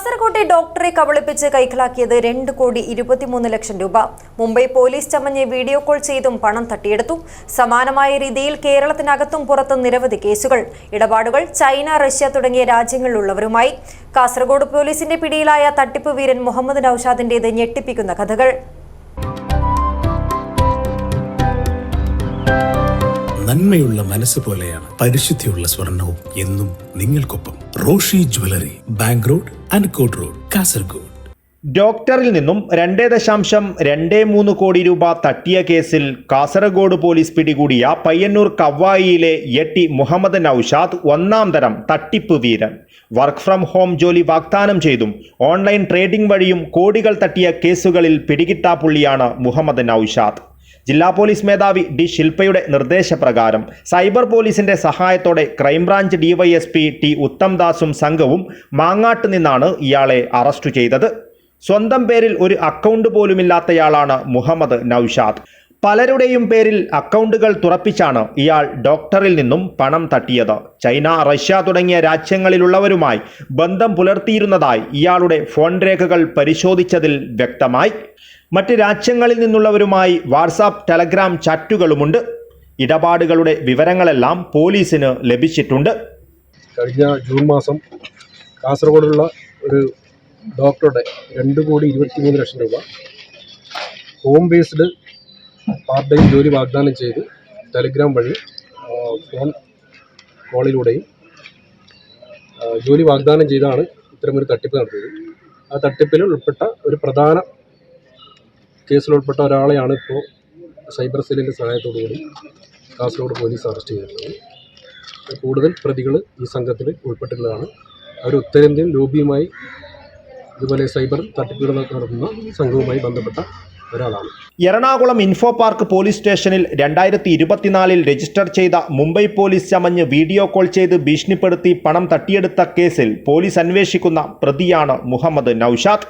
കാസർകോട്ടെ ഡോക്ടറെ കബളിപ്പിച്ച് കൈക്കലാക്കിയത് രണ്ട് കോടി ഇരുപത്തിമൂന്ന് ലക്ഷം രൂപ. മുംബൈ പോലീസ് ചമഞ്ഞ് വീഡിയോ കോൾ ചെയ്തും പണം തട്ടിയെടുത്തു. സമാനമായ രീതിയിൽ കേരളത്തിനകത്തും പുറത്തും നിരവധി കേസുകൾ. ഇടപാടുകൾ ചൈന റഷ്യ തുടങ്ങിയ രാജ്യങ്ങളിലുള്ളവരുമായി. കാസർഗോഡ് പോലീസിന്റെ പിടിയിലായ തട്ടിപ്പ് വീരൻ മുഹമ്മദ് നൌഷാദിന്റേത് ഞെട്ടിപ്പിക്കുന്ന കഥകൾ. നന്മയുള്ള മനസ്സ് പോലെയാണ് പരിശുദ്ധിയുള്ള സ്വർണവും എന്നും നിങ്ങൾക്കൊപ്പം. Roshi jewellery bank road അൻകോട്ട് road Kasaragod. ഡോക്ടറിൽ നിന്നും രണ്ടേ ദശാംശം രണ്ടേ മൂന്ന് കോടി രൂപ തട്ടിയ കേസിൽ കാസർഗോഡ് പോലീസ് പിടികൂടിയ പയ്യന്നൂർ കവ്വായിയിലെ എട്ടി മുഹമ്മദ് നൌഷാദ് ഒന്നാം തരം തട്ടിപ്പ് വീരൻ വർക്ക് ഫ്രം ഹോം ജോലി വാഗ്ദാനം ചെയ്തും ഓൺലൈൻ ട്രേഡിംഗ് വഴിയും കോടികൾ തട്ടിയ കേസുകളിൽ പിടികിട്ടാപ്പുള്ളിയാണ് മുഹമ്മദ് നൌഷാദ്. ജില്ലാ പോലീസ് മേധാവി ഡി ശില്പയുടെ നിർദ്ദേശപ്രകാരം സൈബർ പോലീസിന്റെ സഹായത്തോടെ ക്രൈംബ്രാഞ്ച് ഡിവൈഎസ്പി ടി ഉത്തംദാസും സംഘവും മാങ്ങാട്ട് നിന്നാണ് ഇയാളെ അറസ്റ്റ് ചെയ്തത്. സ്വന്തം പേരിൽ ഒരു അക്കൗണ്ട് പോലുമില്ലാത്തയാളാണ് മുഹമ്മദ് നൌഷാദ്. പലരുടെയും പേരിൽ അക്കൗണ്ടുകൾ തുറപ്പിച്ചാണ് ഇയാൾ ഡോക്ടറിൽ നിന്നും പണം തട്ടിയത്. ചൈന റഷ്യ തുടങ്ങിയ രാജ്യങ്ങളിലുള്ളവരുമായി ബന്ധം പുലർത്തിയിരുന്നതായി ഇയാളുടെ ഫോൺ രേഖകൾ പരിശോധിച്ചതിൽ വ്യക്തമായി. മറ്റ് രാജ്യങ്ങളിൽ നിന്നുള്ളവരുമായി വാട്സാപ്പ് ടെലഗ്രാം ചാറ്റുകളുമുണ്ട്. ഇടപാടുകളുടെ വിവരങ്ങളെല്ലാം പോലീസിന് ലഭിച്ചിട്ടുണ്ട്. കഴിഞ്ഞ ജൂൺ മാസം കാസർഗോഡുള്ള ഒരു ഡോക്ടറുടെ രണ്ട് കോടി ഇരുപത്തിമൂന്ന് ലക്ഷം രൂപ. ഹോം ബേസ്ഡ് പാർട്ട് ടൈം ജോലി വാഗ്ദാനം ചെയ്ത് ടെലിഗ്രാം വഴി ഫോൺ കോളിലൂടെയും ജോലി വാഗ്ദാനം ചെയ്താണ് ഇത്തരമൊരു തട്ടിപ്പ് നടത്തിയത്. ആ തട്ടിപ്പിൽ ഉൾപ്പെട്ട ഒരു പ്രധാന കേസിലുൾപ്പെട്ട ഒരാളെയാണ് ഇപ്പോൾ സൈബർ സെല്ലിന്റെ സഹായത്തോടുകൂടി കാസർഗോഡ് പോലീസ് അറസ്റ്റ് ചെയ്തിട്ടുള്ളത്. കൂടുതൽ പ്രതികൾ ഈ സംഘത്തിൽ ഉൾപ്പെട്ടിട്ടുള്ളതാണ്. അവർ ഉത്തരേന്ത്യൻ ലോബിയുമായി ഇതുപോലെ സൈബർ തട്ടിപ്പുകൾ നടത്തുന്ന സംഘവുമായി ബന്ധപ്പെട്ട ഒരാളാണ്. എറണാകുളം ഇൻഫോ പാർക്ക് പോലീസ് സ്റ്റേഷനിൽ രണ്ടായിരത്തി ഇരുപത്തിനാലിൽ രജിസ്റ്റർ ചെയ്ത മുംബൈ പോലീസ് ചമഞ്ഞ് വീഡിയോ കോൾ ചെയ്ത് ഭീഷണിപ്പെടുത്തി പണം തട്ടിയെടുത്ത കേസിൽ പോലീസ് അന്വേഷിക്കുന്ന പ്രതിയാണ് മുഹമ്മദ് നൌഷാദ്.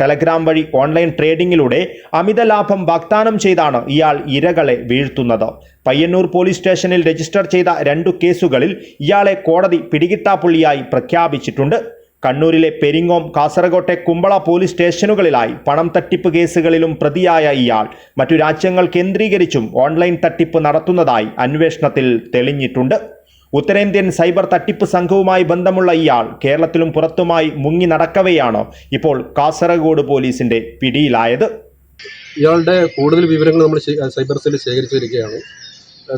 ടെലഗ്രാം വഴി ഓൺലൈൻ ട്രേഡിംഗിലൂടെ അമിത ലാഭം വാഗ്ദാനം ചെയ്താണ് ഇയാൾ ഇരകളെ വീഴ്ത്തുന്നത്. പയ്യന്നൂർ പോലീസ് സ്റ്റേഷനിൽ രജിസ്റ്റർ ചെയ്ത രണ്ടു കേസുകളിൽ ഇയാളെ കോടതി പിടികിട്ടാപ്പുള്ളിയായി പ്രഖ്യാപിച്ചിട്ടുണ്ട്. കണ്ണൂരിലെ പെരിങ്ങോം കാസർകോട്ടെ കുമ്പള പോലീസ് സ്റ്റേഷനുകളിലായി പണം തട്ടിപ്പ് കേസുകളിലും പ്രതിയായ ഇയാൾ. മറ്റു രാജ്യങ്ങൾ കേന്ദ്രീകരിച്ചും ഓൺലൈൻ തട്ടിപ്പ് നടത്തുന്നതായി അന്വേഷണത്തിൽ തെളിഞ്ഞിട്ടുണ്ട്. ഉത്തരേന്ത്യൻ സൈബർ തട്ടിപ്പ് സംഘവുമായി ബന്ധമുള്ള ഇയാൾ കേരളത്തിലും പുറത്തുമായി മുങ്ങി നടക്കവെയാണ് ഇപ്പോൾ കാസർഗോഡ് പോലീസിന്റെ പിടിയിലായത്? ഇയാളുടെ കൂടുതൽ വിവരങ്ങൾ നമ്മൾ സൈബർ സെല്ലിൽ ശേഖരിച്ചു വരികയാണ്.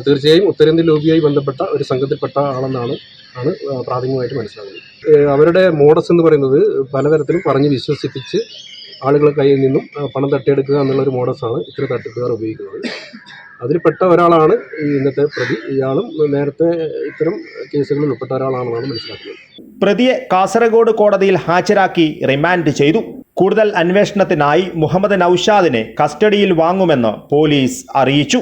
തീർച്ചയായും ഉത്തരേന്ത്യൻ ലോബിയുമായി ബന്ധപ്പെട്ട ഒരു സംഘത്തിൽപ്പെട്ട ആളെന്നാണ് ആണ് പ്രാഥമികമായിട്ട് മനസ്സിലാകുന്നത്. അവരുടെ മോഡസ് എന്ന് പറയുന്നത് പലതരത്തിലും പറഞ്ഞ് വിശ്വസിപ്പിച്ച് ആളുകളെ കയ്യിൽ നിന്നും പണം തട്ടിയെടുക്കുക എന്നുള്ളൊരു മോഡസാണ് ഇത്തരം തട്ടിപ്പുകാർ ഉപയോഗിക്കുന്നത്. അതിൽപ്പെട്ട ഒരാളാണ് ഈ ഇന്നത്തെ പ്രതി. ഇയാളും നേരത്തെ ഇത്തരം കേസുകളിൽ ഉൾപ്പെട്ട ഒരാളാണെന്നാണ് മനസ്സിലാക്കുന്നത്. പ്രതിയെ കാസർഗോഡ് കോടതിയിൽ ഹാജരാക്കി റിമാൻഡ് ചെയ്തു. കൂടുതൽ അന്വേഷണത്തിനായി മുഹമ്മദ് നൌഷാദിനെ കസ്റ്റഡിയിൽ വാങ്ങുമെന്ന് പോലീസ് അറിയിച്ചു.